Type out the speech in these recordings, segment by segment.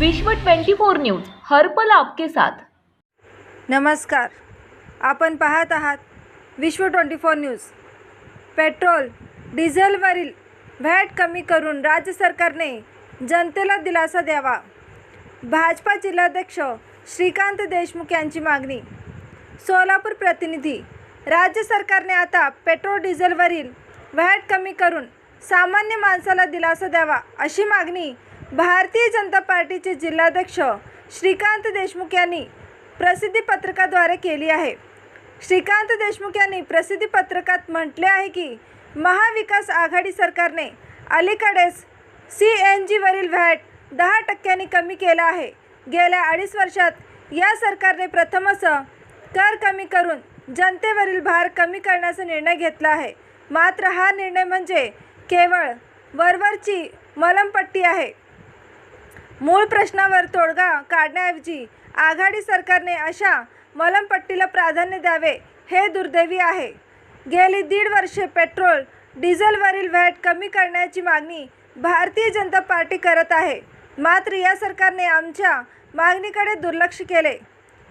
विश्व 24 न्यूज हरपल आपके साथ. नमस्कार. आपण पाहत आहात Vishwa twenty four news. Petrol डिझेलवरील VAT कमी करून राज्य सरकारने जनतेला दिलासा द्यावा. भाजपा जिल्हाध्यक्ष श्रीकांत देशमुख यांची मागणी. सोलापूर प्रतिनिधी राज्य सरकारने आता पेट्रोल डिझेलवरील व्हॅट कमी करून सामान्य माणसाला दिलासा द्यावा अशी मागणी भारतीय जनता पार्टीचे जिल्हाध्यक्ष श्रीकांत देशमुख यांनी प्रसिद्धी पत्रकाद्वारे केली आहे. श्रीकांत देशमुख यांनी प्रसिद्धी पत्रकात म्हटले आहे की महाविकास आघाडी सरकारने अलीकडेच सी एन जीवरील व्हॅट दहा टक्क्यांनी कमी केला आहे. गेल्या अडीच वर्षात या सरकारने प्रथमच कर कमी करून जनतेवरील भार कमी करण्याचा निर्णय घेतला आहे. मात्र हा निर्णय म्हणजे केवळ वरवरची मलमपट्टी आहे. मूळ प्रश्नावर तोडगा काढण्याऐवजी आघाडी सरकारने अशा मलमपट्टीला प्राधान्य द्यावे हे दुर्दैवी आहे. गेली दीड वर्षे पेट्रोल डिझेलवरील व्हॅट कमी करण्याची मागणी भारतीय जनता पार्टी करत आहे. मात्र या सरकारने आमच्या मागणीकडे दुर्लक्ष केले.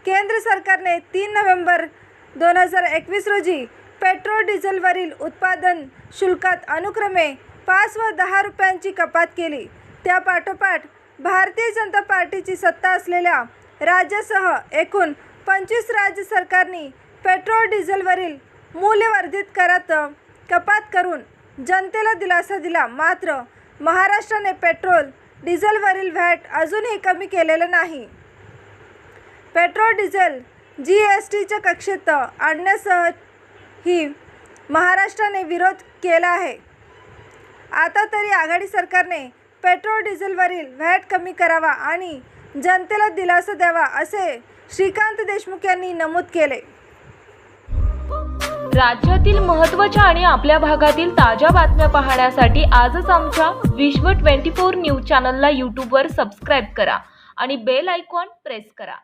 केंद्र सरकारने तीन नोव्हेंबर दोन हजार एकवीस रोजी पेट्रोल डिझेलवरील उत्पादन शुल्कात अनुक्रमे पाच व दहा रुपयांची कपात केली. त्यापाठोपाठ भारतीय जनता पार्टीची सत्ता असलेल्या राज्यासह एकूण पंचवीस राज्य सरकारनी पेट्रोल डिझेलवरील मूल्यवर्धित करात कपात करून जनतेला दिलासा दिला. मात्र महाराष्ट्राने पेट्रोल डिझेलवरील व्हॅट अजूनही कमी केलेलं नाही. पेट्रोल डिझेल जी एस टीच्या कक्षेत आणण्यासह ही महाराष्ट्राने विरोध केला आहे. आता तरी आघाडी सरकारने पेट्रोल डिझेलवरील व्हॅट कमी करावा आणि जनतेला दिलासा द्यावा असे श्रीकांत देशमुख यांनी नमूद केले. राज्यातील महत्त्वाच्या आणि आपल्या भागातील ताज्या बातम्या पाहण्यासाठी आजच आमच्या विश्व 24 न्यूज चॅनलला यूट्यूबवर सबस्क्राईब करा आणि बेल आयकॉन प्रेस करा.